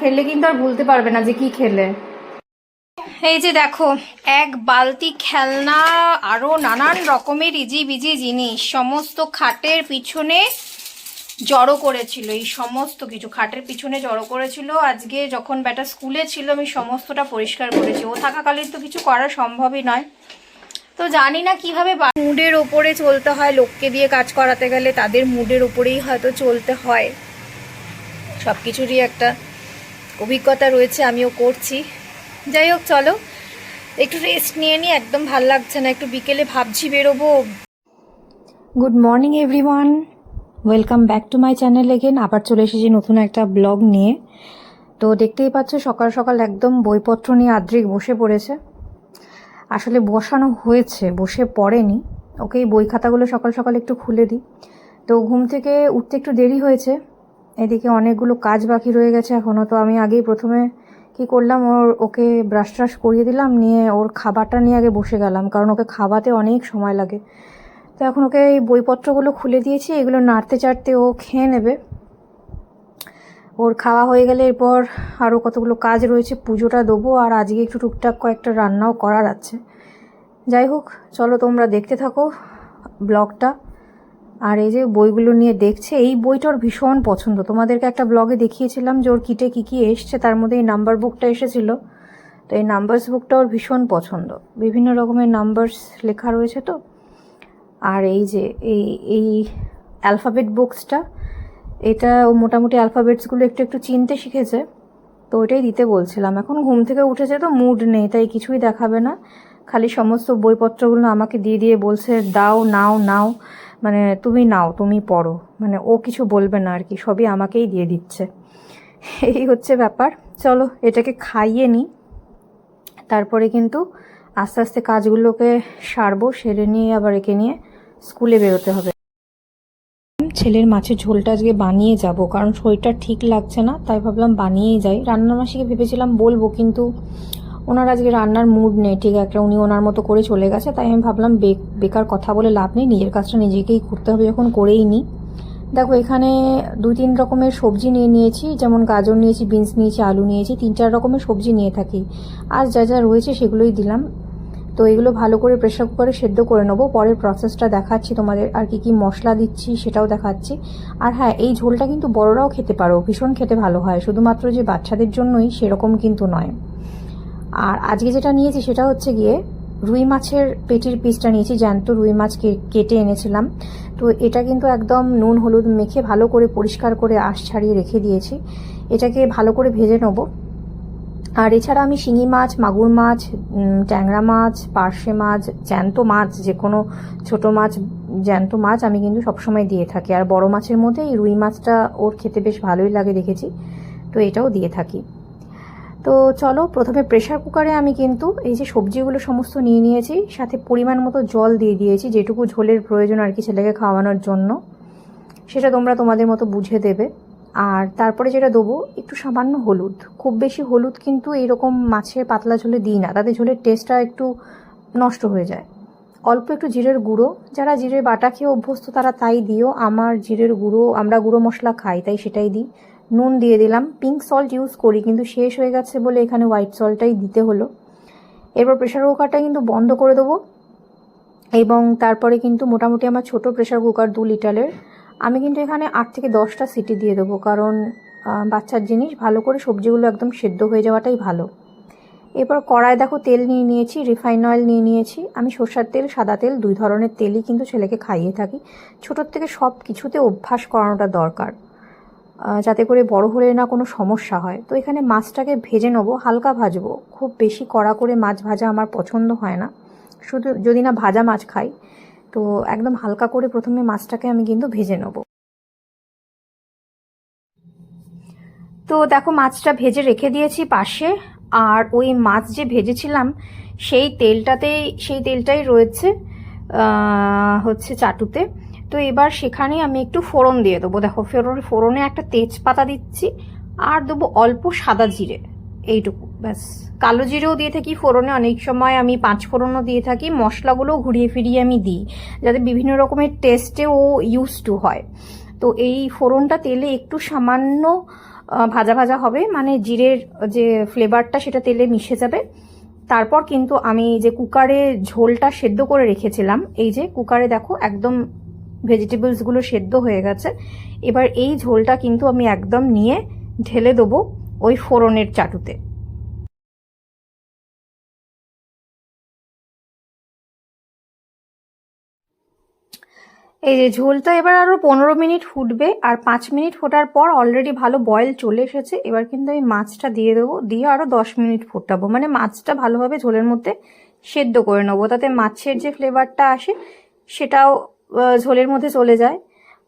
খেলে কিন্তু আর ভুলতে পারবে না যে কি খেলে। এই যে দেখো, এক বালতি খেলনা, আরও নানান রকমের ইজি বিজি জিনিস, সমস্ত খাটের পিছনে জড়ো করেছিল, এই সমস্ত কিছু। খাটের পিছনে জড়ো করেছিল, আজকে যখন ব্যাটা স্কুলে ছিল, আমি সমস্তটা পরিষ্কার করেছি। ও থাকাকালীন তো কিছু করা সম্ভবই নয়। তো জানি না কীভাবে মুডের ওপরে চলতে হয়, লোককে দিয়ে কাজ করাতে গেলে তাদের মুডের ওপরেই হয়তো চলতে হয়। সব কিছুরই একটা অভিজ্ঞতা রয়েছে, আমিও করছি। যাই হোক, চলো। একটু রেস্ট নিয়ে নিই একদম ভালো লাগছে না, একটু বিকেলে ভাবছি বেরোবো। Good morning everyone welcome back to my channel again আবার চলে এসেছি নতুন একটা ব্লগ নিয়ে। তো দেখতেই পাচ্ছ, সকাল সকাল একদম বইপত্র নিয়ে আদ্রিক বসে পড়েছে। আসলে বসানো হয়েছে, বসে পড়েনি। ওকে বই খাতাগুলো সকাল সকাল একটু খুলে দিই। তো ঘুম থেকে উঠতে একটু দেরি হয়েছে। এদিকে অনেকগুলো কাজ বাকি রয়ে গেছে এখনও তো আমি আগেই প্রথমে কি করলাম, ওর, ওকে ব্রাশ ট্রাশ করিয়ে দিলাম, নিয়ে ওর খাবারটা নিয়ে আগে বসে গেলাম, কারণ ওকে খাওয়াতে অনেক সময় লাগে। তো এখন ওকে এই বইপত্রগুলো খুলে দিয়েছি, এগুলো নাড়তে চাড়তে ও খেয়ে নেবে। ওর খাওয়া হয়ে গেলে এরপর আরও কতগুলো কাজ রয়েছে, পুজোটা দেবো, আর আজকে একটু টুকটাক কয়েকটা রান্নাও করার আছে। যাই হোক, চলো তোমরা দেখতে থাকো ব্লগটা। আর এই যে বইগুলো নিয়ে দেখছে, এই বইটা ওর ভীষণ পছন্দ। তোমাদেরকে একটা ব্লগে দেখিয়েছিলাম যে ওর কিটে কী কী এসছে, তার মধ্যে এই নাম্বার বুকটা এসেছিল। তো এই নাম্বারস বুকটা ওর ভীষণ পছন্দ। বিভিন্ন রকমের নাম্বারস লেখা রয়েছে তো। আর এই যে, এই এই অ্যালফাবেট বুকসটা এটা ও মোটামুটি অ্যালফাবেটসগুলো একটু একটু চিনতে শিখেছে। তো ওইটাই দিতে বলছিলাম। এখন ঘুম থেকে উঠেছে তো মুড নেই, তাই কিছুই দেখাবে না। খালি সমস্ত বইপত্রগুলো আমাকে দিয়ে দিয়ে বলছে, দাও, নাও নাও। মানে তুমি নাও, তুমি পড়ো। মানে ও কিছু বলবে না আর কি সবই আমাকেই দিয়ে দিচ্ছে। এই হচ্ছে ব্যাপার। চলো, এটাকে খাইয়ে নিই তারপরে কিন্তু আস্তে আস্তে কাজগুলোকে সারবো, সেরে নিয়ে আবার একে নিয়ে স্কুলে বেরোতে হবে। ছেলের মাছের ঝোলটা আজকে বানিয়ে যাব, কারণ শরীরটা ঠিক লাগছে না, তাই ভাবলাম বানিয়েই যাই। রান্নার মাসিকে ভেবেছিলাম বলব, কিন্তু ওনার আজকে রান্নার মুড নেই, ঠিক একটা উনি ওনার মতো করে চলে গেছে, তাই আমি ভাবলাম বেকার কথা বলে লাভ নেই, নিজের কাজটা নিজেকেই করতে হবে, যখন করেই নিই দেখো, এখানে দুই তিন রকমের সবজি নিয়ে নিয়েছি, যেমন গাজর নিয়েছি, বিনস নিয়েছি, আলু নিয়েছি, তিন চার রকমের সবজি নিয়ে থাকি। আর যা যা রয়েছে সেগুলোই দিলাম। তো এগুলো ভালো করে প্রেশার কুকারে সেদ্ধ করে নেব, পরের প্রসেসটা দেখাচ্ছি তোমাদের, আর কি কি মশলা দিচ্ছি সেটাও দেখাচ্ছি। আর হ্যাঁ এই ঝোলটা কিন্তু বড়রাও খেতে পারো, ভীষণ খেতে ভালো হয়, শুধুমাত্র যে বাচ্চাদের জন্যই সেরকম কিন্তু নয়। আর আজকে যেটা নিয়েছি সেটা হচ্ছে গিয়ে রুই মাছের পেটির পিসটা নিয়েছি, জ্যান্ত রুই মাছ কেটে এনেছিলাম। তো এটা কিন্তু একদম নুন, হলুদ মেখে ভালো করে পরিষ্কার করে আঁশ ছাড়িয়ে রেখে দিয়েছি। এটাকে ভালো করে ভেজে নেব। আর এছাড়া আমি শিঙি মাছ, মাগুর মাছ ট্যাংরা মাছ, পার্শে মাছ, জ্যান্ত মাছ, যে কোনো ছোট মাছ, জ্যান্ত মাছ আমি কিন্তু সবসময় দিয়ে থাকি। আর বড় মাছের মধ্যে এই রুই মাছটা ওর খেতে বেশ ভালোই লাগে দেখেছি। তো এটাও দিয়ে থাকি। তো চলো প্রথমে প্রেশার কুকারে আমি কিন্তু এই যে সবজিগুলো সমস্ত নিয়ে নিয়েছি, সাথে পরিমাণ মতো জল দিয়ে দিয়েছি, যেটুকু ঝোলের প্রয়োজন আর কি ছেলেকে খাওয়ানোর জন্য। সেটা তোমরা তোমাদের মতো বুঝে দেবে। আর তারপরে যেটা দেবো, একটু সামান্য হলুদ। খুব বেশি হলুদ কিন্তু এইরকম মাছের পাতলা ঝোলে দিই না। তাতে ঝোলের টেস্টটা একটু নষ্ট হয়ে যায়। অল্প একটু জিরের গুঁড়ো। যারা জিরে বাটা খেয়ে অভ্যস্ত তারা তাই দিও। আমার জিরের গুঁড়ো, আমরা গুঁড়ো মশলা খাই, তাই সেটাই দিই। নুন দিয়ে দিলাম। পিঙ্ক সল্ট ইউজ করি, কিন্তু শেষ হয়ে গেছে বলে এখানে হোয়াইট সল্টটাই দিতে হলো। এরপর প্রেশার কুকারটা কিন্তু বন্ধ করে দেবো। এবং তারপরে কিন্তু মোটামুটি আমার ছোট প্রেশার কুকার দু লিটারের। আমি কিন্তু এখানে আট থেকে দশটা সিটি দিয়ে দেবো, কারণ বাচ্চার জিনিস ভালো করে সবজিগুলো একদম সেদ্ধ হয়ে যাওয়াটাই ভালো। এরপর কড়ায় দেখো তেল নিয়ে নিয়েছি রিফাইন অয়েল নিয়ে নিয়েছি। আমি সর্ষার তেল, সাদা তেল, দুই ধরনের তেলই কিন্তু ছেলেকে খাইয়ে থাকি। ছোটোর থেকে সব কিছুতে অভ্যাস করানোটা দরকার। যাতে করে বড় হলে না কোনো সমস্যা হয়। তো এখানে মাছটাকে ভেজে নেব, হালকা ভাজবো। খুব বেশি কড়া করে মাছ ভাজা আমার পছন্দ হয় না। শুধু যদি না ভাজা মাছ খাই, তো একদম হালকা করে প্রথমে মাছটাকে আমি কিন্তু ভেজে নেব। তো দেখো, মাছটা ভেজে রেখে দিয়েছি পাশে। আর ওই মাছ যে ভেজেছিলাম, সেই তেলটাতেই, সেই তেলটাই রয়েছে হচ্ছে চাটুতে। তো এবার সেখানে আমি একটু ফোড়ন দিয়ে দেবো। দেখো ফোড়ন ফোড়নে একটা তেজপাতা দিচ্ছি আর দেবো অল্প সাদা জিরে, এইটুকু, ব্যাস। কালো জিরেও দিয়ে থাকি ফোড়নে, অনেক সময় আমি পাঁচ ফোড়নও দিয়ে থাকি, মশলাগুলোও ঘুরিয়ে ফিরিয়ে আমি দিই, যাতে বিভিন্ন রকমের টেস্টেও ইউজ টু হয়। তো এই ফোড়নটা তেলে একটু সামান্য ভাজা ভাজা হবে মানে জিরের যে ফ্লেভারটা সেটা তেলে মিশে যাবে। তারপর কিন্তু আমি যে কুকারে ঝোলটা সেদ্ধ করে রেখেছিলাম, এই যে কুকারে দেখো একদম ভেজিটেবলসগুলো সেদ্ধ হয়ে গেছে। এবার এই ঝোলটা কিন্তু আমি একদম নিয়ে ঢেলে দেবো ওই ফোড়নের চাটুতে। এই যে ঝোলটা এবার আরও পনেরো মিনিট ফুটবে আর পাঁচ মিনিট ফোটার পর অলরেডি ভালো বয়েল চলে এসেছে। এবার কিন্তু আমি মাছটা দিয়ে দেবো, দিয়ে আরও দশ মিনিট ফোটাবো। মানে মাছটা ভালোভাবে ঝোলের মধ্যে সেদ্ধ করে নেব। তাতে মাছের যে ফ্লেভারটা আসে সেটাও ঝোলের মধ্যে চলে যায়।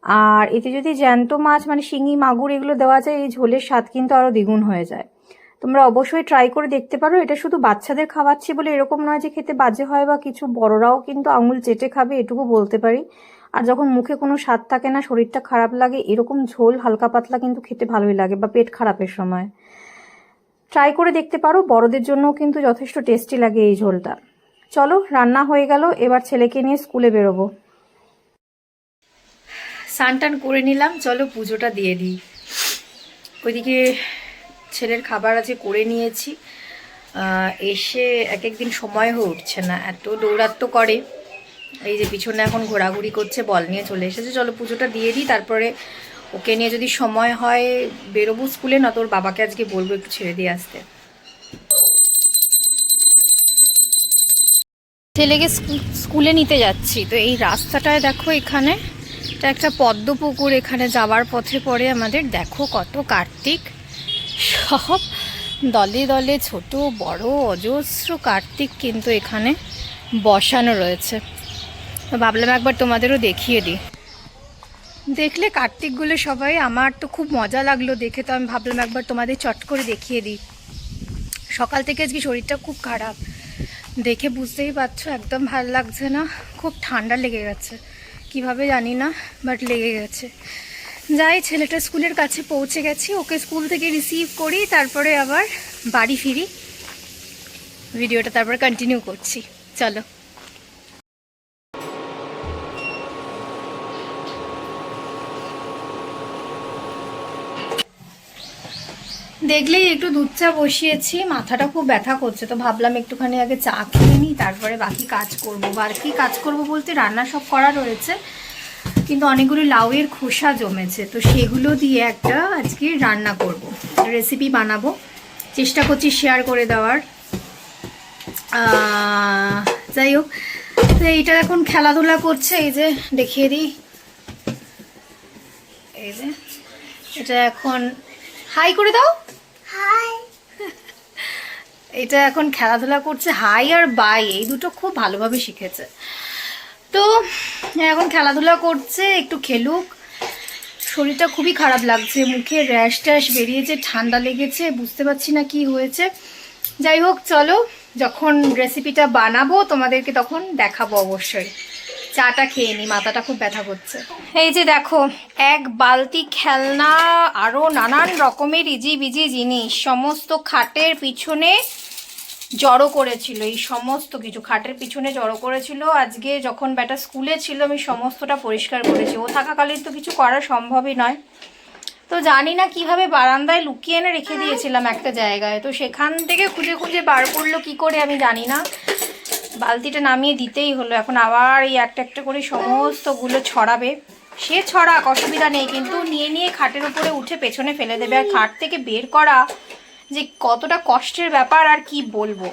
আর এতে যদি জ্যান্ত মাছ মানে শিঙি, মাগুর এগুলো দেওয়া যায়, এই ঝোলের স্বাদ কিন্তু আরও দ্বিগুণ হয়ে যায়। তোমরা অবশ্যই ট্রাই করে দেখতে পারো। এটা শুধু বাচ্চাদের খাওয়াচ্ছি বলে এরকম নয় যে খেতে বাজে হয় বা কিছু, বড়রাও কিন্তু আঙুল চেটে খাবে, এটুকু বলতে পারি। আর যখন মুখে কোনো স্বাদ থাকে না, শরীরটা খারাপ লাগে, এরকম ঝোল হালকা পাতলা কিন্তু খেতে ভালোই লাগে বা পেট খারাপের সময়। ট্রাই করে দেখতে পারো, বড়দের জন্যও কিন্তু যথেষ্ট টেস্টি লাগে এই ঝোলটা। চলো, রান্না হয়ে গেল, এবার ছেলেকে নিয়ে স্কুলে বেরোবো। স্নান করে নিলাম, চলো পুজোটা দিয়ে দিই। ওইদিকে ছেলের খাবার আছে করে নিয়েছি। এসে এক একদিন সময় হয়ে উঠছে না, এত দৌড়াত্ম করে। এই যে পিছনে এখন ঘোরাঘুরি করছে, বল নিয়ে চলে এসেছে। চলো পুজোটা দিয়ে দিই, তারপরে ওকে নিয়ে যদি সময় হয় বেরোবো স্কুলে, না তোর বাবাকে আজকে বলব একটু ছেড়ে দিয়ে আসতে। ছেলেকে স্কু- স্কুলে নিতে যাচ্ছি। তো এই রাস্তাটায় দেখো এখানে। এটা একটা পদ্ম পুকুর, এখানে যাওয়ার পথে পড়ে আমাদের। দেখো কত কার্তিক। সব দলে দলে ছোট, বড়, অজস্র কার্তিক কিন্তু এখানে বসানো রয়েছে। ভাবলাম একবার তোমাদেরও দেখিয়ে দিই। দেখলে কার্তিকগুলো সবাই, আমার তো খুব মজা লাগল দেখে, তো আমি ভাবলাম একবার তোমাদের চট করে দেখিয়ে দিই। সকাল থেকে আজকে শরীরটা খুব খারাপ। দেখে বুঝতেই পারছ, একদম ভালো লাগছে না। খুব ঠান্ডা লেগে গেছে। কীভাবে জানি না বাট লেগে গেছে। যাই, ছেলেটা স্কুলের কাছে পৌঁছে গেছি। ওকে স্কুল থেকে রিসিভ করি, তারপরে আবার বাড়ি ফিরি। ভিডিওটা তারপর কন্টিনিউ করছি। চলো। দেখলেই একটু দুধ চা বসিয়েছি, মাথাটা খুব ব্যথা করছে, তো ভাবলাম একটুখানি আগে চা খেয়ে নিই, তারপরে বাকি কাজ করব। বাকি কাজ করব বলতে রান্না সব করা রয়েছে, কিন্তু অনেকগুলো লাউয়ের খোসা জমেছে, তো সেগুলো দিয়ে একটা আজকে রান্না করব। রেসিপি বানাবো, চেষ্টা করছি শেয়ার করে দেওয়ার। যাই হোক, তো এইটা এখন খেলাধুলা করছে, এই যে দেখিয়ে দিই। এই যে, এটা এখন, হাই করে দাও। এটা এখন খেলাধুলা করছে হাই আর বাই, এই দুটো খুব ভালোভাবে শিখেছে। তো, এখন খেলাধুলা করছে, একটু খেলুক। শরীরটা খুবই খারাপ লাগছে, মুখে র্যাশ ট্যাশ বেরিয়েছে, ঠান্ডা লেগেছে, বুঝতে পারছি না কি হয়েছে। যাই হোক, চলো, যখন রেসিপিটা বানাবো, তোমাদেরকে তখন দেখাবো অবশ্যই। চাটা খেয়ে নি, মাথাটা খুব ব্যথা করছে। এই যে দেখো, এক বালতি খেলনা আরও নানান রকমের ইজি বিজি জিনিস, সমস্ত খাটের পিছনে জড়ো করেছিল, এই সমস্ত কিছু। খাটের পিছনে জড়ো করেছিল, আজকে যখন ব্যাটা স্কুলে ছিল, আমি সমস্তটা পরিষ্কার করেছি। ও থাকাকালীন তো কিছু করা সম্ভবই নয়। তো জানি না কীভাবে বারান্দায় লুকিয়ে এনে রেখে দিয়েছিলাম একটা জায়গায়। তো সেখান থেকে খুঁজে খুঁজে বার করল, কি করে আমি জানি না। বালতিটা নামিয়ে দিতেই হলো। এখন আবার এই একটা একটা করে সমস্তগুলো ছড়াবে। সে ছড়াক, অসুবিধা নেই, কিন্তু নিয়ে নিয়ে খাটের উপরে উঠে পেছনে ফেলে দেবে। আর খাট থেকে বের করা যে কতটা কষ্টের ব্যাপার, আর কি বলব?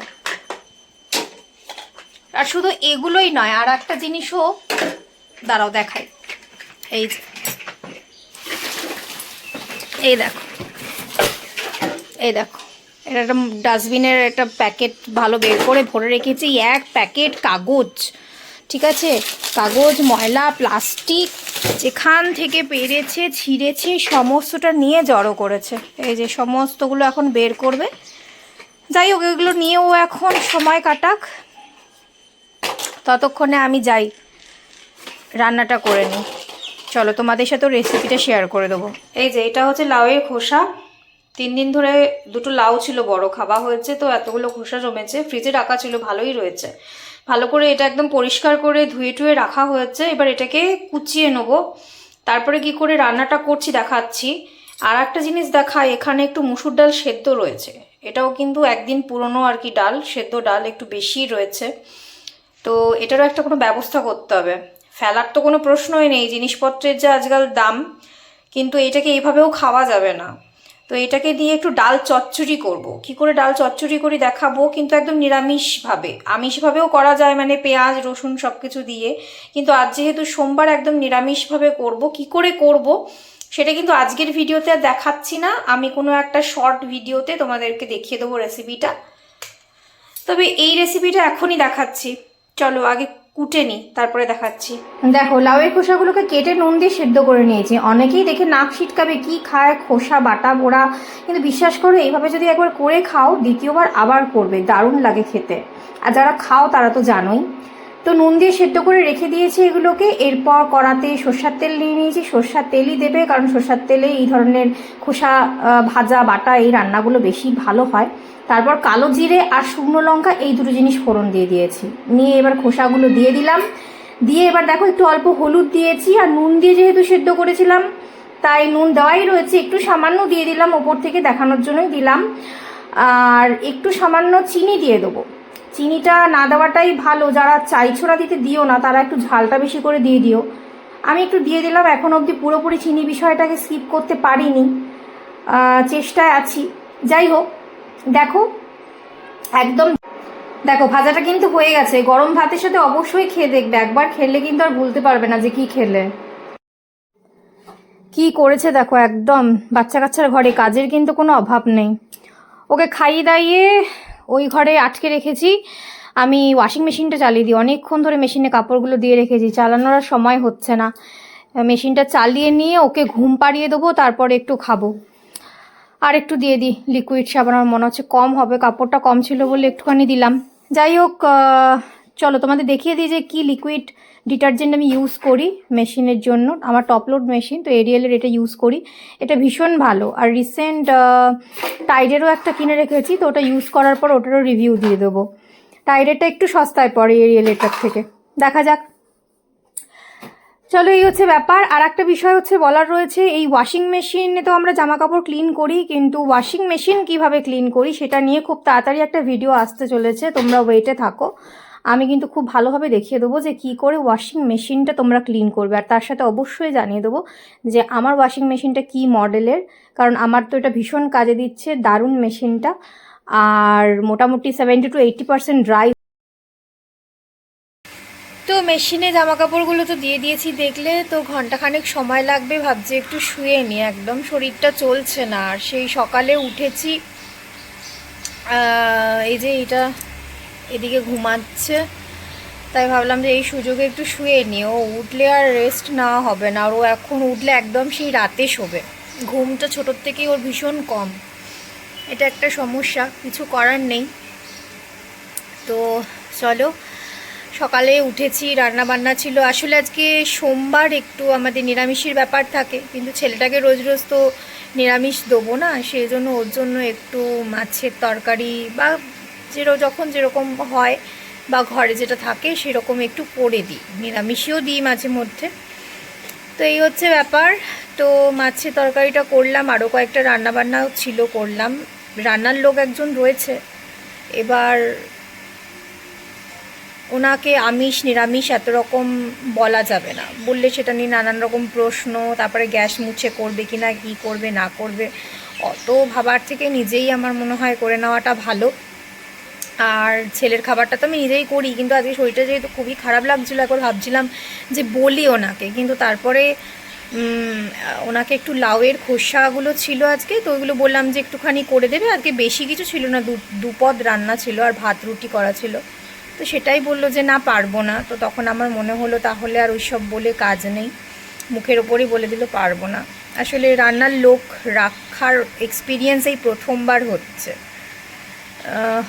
আর শুধু এগুলোই নয়, আর একটা জিনিসও দাঁড়াও দেখাই। এই এই দেখো। এই দেখো। এটা একটা ডাস্টবিনের একটা প্যাকেট ভালো বের করে ভরে রেখেছি। এক প্যাকেট কাগজ, ঠিক আছে? কাগজ, ময়লা, প্লাস্টিক, যেখান থেকে পেরেছে, ছিঁড়েছে, সমস্তটা নিয়ে জড়ো করেছে। এই যে সমস্তগুলো এখন বের করবে। যাই হোক, এগুলো নিয়েও এখন সময় কাটাক। ততক্ষণে আমি যাই। রান্নাটা করে নিই। চলো তোমাদের সাথেও রেসিপিটা শেয়ার করে দেবো। এই যে, এটা হচ্ছে লাউয়ের খোসা। তিন দিন ধরে দুটো লাউ ছিল, বড় খাওয়া হয়েছে, তো এতগুলো খোসা জমেছে ফ্রিজে রাখা ছিল, ভালোই রয়েছে। ভালো করে এটা একদম পরিষ্কার করে ধুয়ে টুয়ে রাখা হয়েছে, এবার এটাকে কুচিয়ে নেব। তারপরে কি করে রান্নাটা করছি দেখাচ্ছি। আর একটা জিনিস দেখায় এখানে একটু মুসুর ডাল সেদ্ধ রয়েছে। এটাও কিন্তু একদিন পুরনো আর কি ডাল, সেদ্ধ ডাল একটু বেশি রয়েছে। তো এটারও একটা কোনো ব্যবস্থা করতে হবে। ফেলার তো কোনো প্রশ্নই নেই, জিনিসপত্রের যে আজকাল দাম, কিন্তু এটাকে এইভাবেও খাওয়া যাবে না। তো এটাকে দিয়ে একটু ডাল চচ্চড়ি করব। কি করে ডাল চচ্চড়ি করি দেখাবো, কিন্তু একদম নিরামিষভাবে। আমিষভাবেও করা যায় মানে পেঁয়াজ, রসুন সব কিছু দিয়ে। কিন্তু আজ যেহেতু সোমবার একদম নিরামিষভাবে করব, কি করে করব সেটা কিন্তু আজকের ভিডিওতে আর দেখাচ্ছি না। আমি কোনো একটা শর্ট ভিডিওতে তোমাদেরকে দেখিয়ে দেবো রেসিপিটা তবে এই রেসিপিটা এখনই দেখাচ্ছি। চলো আগে কুটে নিই তারপরে দেখাচ্ছি। দেখো, লাউয়ের খোসাগুলোকে কেটে নুন দিয়ে সেদ্ধ করে নিয়েছি। অনেকেই দেখে নাক ছিটকাবে, কি খায়, খোসা, বাটা বোড়া কিন্তু বিশ্বাস করে, এইভাবে যদি একবার করে খাও, দ্বিতীয়বার আবার করবে, দারুণ লাগে খেতে। আর যারা খাও, তারা তো জানোই। তো নুন দিয়ে সেদ্ধ করে রেখে দিয়েছি এগুলোকে। এরপর কড়াতে সর্ষার তেল নিয়ে নিয়েছি। সর্ষার তেলই দেবে, কারণ সর্ষার তেলে এই ধরনের খোসা ভাজা, বাটা এই রান্নাগুলো বেশি ভালো হয়। তারপর কালো জিরে আর শুকনো লঙ্কা এই দুটো জিনিস ফোড়ন দিয়ে দিয়েছি। নিয়ে এবার খোসাগুলো দিয়ে দিলাম। দিয়ে এবার দেখো একটু অল্প হলুদ দিয়েছি আর নুন দিয়ে যেহেতু সেদ্ধ করেছিলাম, তাই নুন দেওয়াই রয়েছে। একটু সামান্য দিয়ে দিলাম, ওপর থেকে দেখানোর জন্যই দিলাম। আর একটু সামান্য চিনি দিয়ে দেবো। চিনিটা না দেওয়াটাই ভালো। যারা চাইছোড়া দিতে দিও না, তারা একটু ঝালটা বেশি করে দিয়ে দিও। আমি একটু দিয়ে দিলাম, এখন অবধি পুরোপুরি চিনি বিষয়টাকে স্কিপ করতে পারিনি। চেষ্টায় আছি। যাই হোক, দেখো, একদম, দেখো, ভাজাটা কিন্তু হয়ে গেছে। গরম ভাতের সাথে অবশ্যই খেয়ে দেখবে। একবার খেলে কিন্তু আর ভুলতে পারবে না যে কি খেলে। কি করেছে দেখো, একদম বাচ্চা কাচ্চার ঘরে, কাজের কিন্তু কোনো অভাব নেই। ওকে খাইয়ে দাইয়ে ওই ঘরে আটকে রেখেছি। আমি ওয়াশিং মেশিনটা চালিয়ে দিই। অনেকক্ষণ ধরে মেশিনে কাপড়গুলো দিয়ে রেখেছি। চালানোর আর সময় হচ্ছে না। মেশিনটা চালিয়ে নিয়ে ওকে ঘুম পাড়িয়ে দেবো, তারপরে একটু খাব। আর একটু দিয়ে দিই লিকুইড সাবান। আমার মনে হচ্ছে কম হবে। কাপড়টা কম ছিল বলে একটুখানি দিলাম। যাই হোক চলো তোমাদের দেখিয়ে দিই যে কী লিকুইড ডিটারজেন্ট আমি ইউজ করি মেশিনের জন্য। আমার টপলোড মেশিন তো এরিয়েলের এটা ইউজ করি। এটা ভীষণ ভালো। আর রিসেন্ট টাইডেরও একটা কিনে রেখেছি, তো ওটা ইউজ করার পর ওটারও রিভিউ দিয়ে দেবো। টাইডেরটা একটু সস্তায় পড়ে এরিয়েল এটার থেকে। দেখা যাক। চলো, এই হচ্ছে ব্যাপার। আর একটা বিষয় হচ্ছে, বলার রয়েছে, এই ওয়াশিং মেশিনে তো আমরা জামা কাপড় ক্লিন করি, কিন্তু ওয়াশিং মেশিন কীভাবে ক্লিন করি, সেটা নিয়ে খুব তাড়াতাড়ি একটা ভিডিও আসতে চলেছে। তোমরা ওয়েটে থাকো। আমি কিন্তু খুব ভালোভাবে দেখিয়ে দেবো যে কি করে ওয়াশিং মেশিনটা তোমরা ক্লিন করবে। আর তার সাথে অবশ্যই জানিয়ে দেবো যে আমার ওয়াশিং মেশিনটা কি মডেলের কারণ আমার তো এটা ভীষণ কাজে দিচ্ছে, দারুণ মেশিনটা আর মোটামুটি seventy to eighty percent dry তো মেশিনে জামা কাপড়গুলো তো দিয়ে দিয়েছি, দেখলে তো ঘন্টাখানেক সময় লাগবে, ভাবছি একটু শুয়ে নি একদম শরীরটা চলছে না। আর সেই সকালে উঠেছি এই যে এটা এদিকে ঘুমাচ্ছে। তাই ভাবলাম যে এই সুযোগে একটু শুয়ে নি ও উঠলে আর রেস্ট নেওয়া হবে না। আর ও এখন উঠলে একদম সেই রাতে শোবে। ঘুমটা ছোটোর থেকেই ওর ভীষণ কম। এটা একটা সমস্যা, কিছু করার নেই। তো চলো, সকালে উঠেছি রান্না বান্না ছিল। আসলে আজকে সোমবার একটু আমাদের নিরামিষের ব্যাপার থাকে। কিন্তু ছেলেটাকে রোজ রোজ তো নিরামিষ দেবো না। সেই জন্য ওর জন্য একটু মাছের তরকারি বা যেরো যখন যেরকম হয় বা ঘরে যেটা থাকে সেরকম একটু করে দিই। নিরামিষেও দিই মাঝে মধ্যে। তো এই হচ্ছে ব্যাপার। তো মাছের তরকারিটা করলাম, আরও কয়েকটা রান্নাবান্নাও ছিল করলাম। রান্নার লোক একজন রয়েছে। এবার ওনাকে আমিষ, নিরামিষ এত রকম বলা যাবে না। বললে সেটা নিয়ে নানান রকম প্রশ্ন, তারপরে গ্যাস মুছে করবে কি না কী করবে, না করবে। অত ভাবার থেকে নিজেই আমার মনে হয় করে নেওয়াটা ভালো। আর ছেলের খাবারটা তো আমি নিজেই করি, কিন্তু আজকে শরীরটা যেহেতু খুবই খারাপ লাগছিল, একবার ভাবছিলাম যে বলি ওনাকে, কিন্তু তারপরে ওনাকে একটু লাউয়ের খোসাগুলো ছিল আজকে, তো ওইগুলো বললাম যে একটুখানি করে দেবে, আজকে বেশি কিছু ছিল না দুপদ রান্না ছিল আর ভাত রুটি করা ছিল। তো সেটাই বলল যে না, পারব না। তো তখন আমার মনে হলো তাহলে আর ওইসব বলে কাজ নেই। মুখের ওপরই বলে দিল, পারব না। আসলে রান্নার লোক রাখার এক্সপিরিয়েন্স এই প্রথমবার হচ্ছে।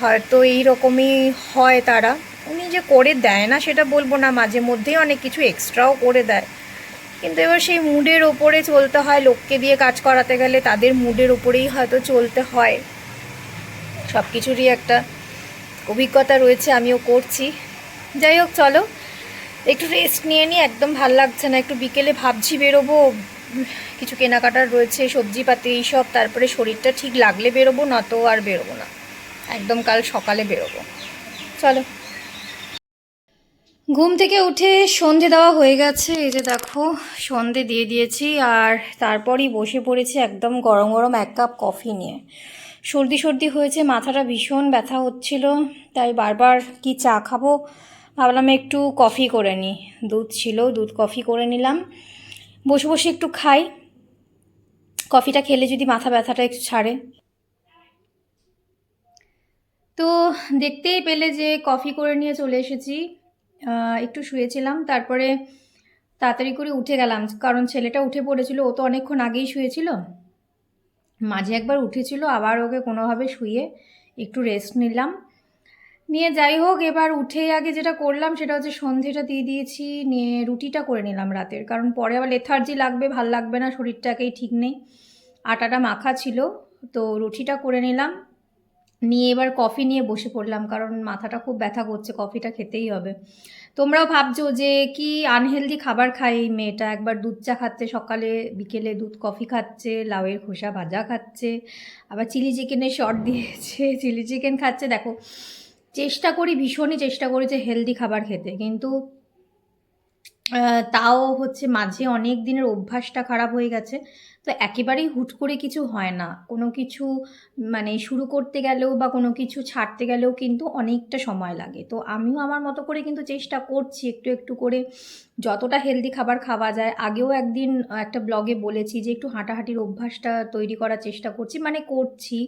হয়তো এই রকমই হয় তারা। উনি যে করে দেয় না সেটা বলব না, মাঝে মধ্যেই অনেক কিছু এক্সট্রাও করে দেয়। কিন্তু এবার সেই মুডের ওপরে চলতে হয়, লোককে দিয়ে কাজ করাতে গেলে তাদের মুডের ওপরেই হয়তো চলতে হয়। সব কিছুরই একটা অভিজ্ঞতা রয়েছে, আমিও করছি। যাই হোক, চলো। একটু রেস্ট নিয়ে নিই একদম ভালো লাগছে না। একটু বিকেলে ভাবছি বেরোবো। কিছু কেনাকাটার রয়েছে, সবজিপাতি এইসব, তারপরে শরীরটা ঠিক লাগলে বেরোবো না তো আর বেরোবো না। একদম কাল সকালে বেরোবো। চলো। ঘুম থেকে উঠে সন্ধে দেওয়া হয়ে গেছে, এই যে দেখো, সন্ধে দিয়ে দিয়েছি আর তারপরই বসে পড়েছি একদম গরম গরম এক কাপ কফি নিয়ে। সর্দি সর্দি হয়েছে, মাথাটা ভীষণ ব্যথা হচ্ছিল, তাই বারবার কি চা খাব ভাবলাম একটু কফি করে নিই। দুধ ছিল, দুধ কফি করে নিলাম। বসে বসে একটু খাই। কফিটা খেলে যদি মাথা ব্যথাটা একটু ছাড়ে। তো দেখতেই পেলে যে কফি করে নিয়ে চলে এসেছি। একটু শুয়েছিলাম, তারপরে তাড়াতাড়ি করে উঠে গেলাম, কারণ ছেলেটা উঠে পড়েছিল, ও তো অনেকক্ষণ আগেই শুয়েছিল। মাঝে একবার উঠেছিল, আবার ওকে কোনোভাবে শুয়ে একটু রেস্ট নিলাম। নিয়ে যাই হোক, এবার উঠে আগে যেটা করলাম, সেটা হচ্ছে সন্ধেটা দিয়ে দিয়েছি, নিয়ে রুটিটা করে নিলাম রাতের, কারণ পরে আবার লেথার্জি লাগবে, ভালো লাগবে না, শরীরটাকেই ঠিক নেই। আটাটা মাখা ছিল, তো রুটিটা করে নিলাম। নিয়ে এবার কফি নিয়ে বসে পড়লাম, কারণ মাথাটা খুব ব্যথা করছে কফিটা খেতেই হবে। তোমরাও ভাবছ যে কি আনহেলদি খাবার খায় এই মেয়েটা? একবার দুধ চা খাচ্ছে, সকালে বিকেলে দুধ কফি খাচ্ছে, লাউয়ের খোসা ভাজা খাচ্ছে, আবার চিলি চিকেনের শর্ট দিয়েছে চিলি চিকেন খাচ্ছে। দেখো, চেষ্টা করি, ভীষণই চেষ্টা করি যে হেলদি খাবার খেতে, কিন্তু তাও হচ্ছে মাঝে অনেক দিনের অভ্যাসটা খারাপ হয়ে গেছে। তো একেবারেই হুট করে কিছু হয় না। কোনো কিছু মানে শুরু করতে গেলেও বা কোনো কিছু ছাড়তে গেলেও কিন্তু অনেকটা সময় লাগে। তো আমিও আমার মতো করে কিন্তু চেষ্টা করছি একটু একটু করে যতটা হেলদি খাবার খাওয়া যায়। আগেও একদিন একটা ব্লগে বলেছি যে একটু হাঁটাহাঁটির অভ্যাসটা তৈরি করার চেষ্টা করছি। মানে করছি।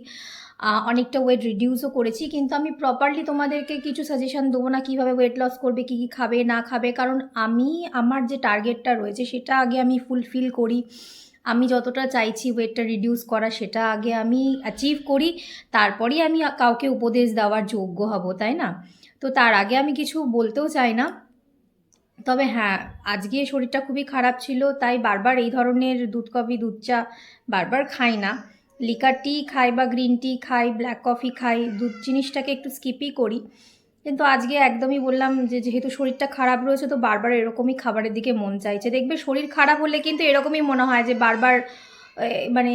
অনেকটা ওয়েট রিডিউসও করেছি, কিন্তু আমি প্রপারলি তোমাদেরকে কিছু সাজেশন দেবো না কীভাবে ওয়েট লস করবে, কী কী খাবে, না খাবে। কারণ আমি, আমার যে টার্গেটটা রয়েছে, সেটা আগে আমি ফুলফিল করি। আমি যতটা চাইছি ওয়েটটা রিডিউস করা, সেটা আগে আমি অ্যাচিভ করি। তারপরেই আমি কাউকে উপদেশ দেওয়ার যোগ্য হব, তাই না? তো তার আগে আমি কিছু বলতেও চাই না। তবে হ্যাঁ আজকে শরীরটা খুবই খারাপ ছিল, তাই বারবার এই ধরনের দুধ কফি, দুধ চা বারবার খাই না। লিকার টি খাই বা গ্রিন টি খাই ব্ল্যাক কফি খাই দুধ জিনিসটাকে একটু স্কিপই করি। কিন্তু আজকে একদমই বললাম যে, যেহেতু শরীরটা খারাপ রয়েছে, তো বারবার এরকমই খাবারের দিকে মন চাইছে। দেখবে শরীর খারাপ হলে কিন্তু এরকমই মনে হয় যে, বারবার মানে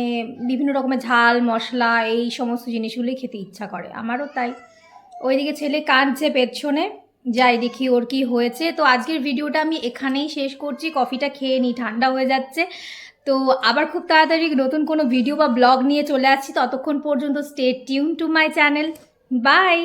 বিভিন্ন রকমের ঝাল, মশলা, এই সমস্ত জিনিসগুলোই খেতে ইচ্ছা করে। আমারও তাই। ওইদিকে ছেলে কাঁদছে পেছনে। যাই দেখি ওর কি হয়েছে। তো আজকের ভিডিওটা আমি এখানেই শেষ করছি। কফিটা খেয়ে নিই ঠান্ডা হয়ে যাচ্ছে। তো আবার খুব তাড়াতাড়ি নতুন কোনো ভিডিও বা ব্লগ নিয়ে চলে আসছি। ততক্ষণ পর্যন্ত stay tune to my channel bye